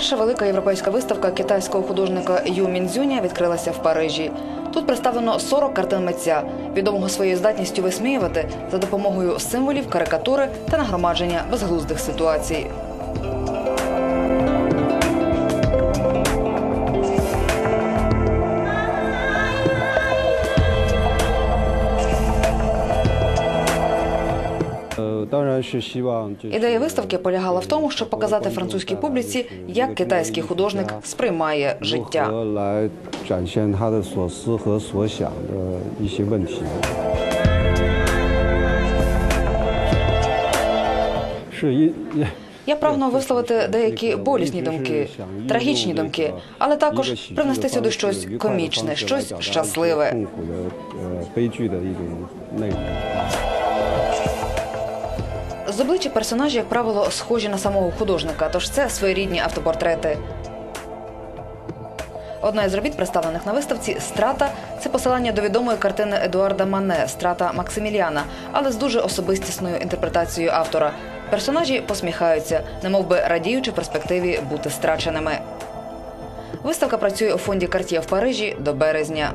Перша велика європейська виставка китайського художника Ю Мінзюня відкрилася в Парижі. Тут представлено 40 картин митця, відомого своєю здатністю висміювати за допомогою символів, карикатури та нагромадження безглуздих ситуацій. Ідея виставки полягала в тому, щоб показати французькій публіці, як китайський художник сприймає життя. Я прагнув висловити деякі болісні думки, трагічні думки, але також принести сюди щось комічне, щось щасливе. З обличчя персонажі, як правило, схожі на самого художника, тож це своєрідні автопортрети. Одна із робіт, представлених на виставці Страта, це посилання до відомої картини Едуарда Мане Страта Максиміліана, але з дуже особистісною інтерпретацією автора. Персонажі посміхаються, немов би радіючи перспективі бути страченими. Виставка працює у фонді Карт'є в Парижі до березня.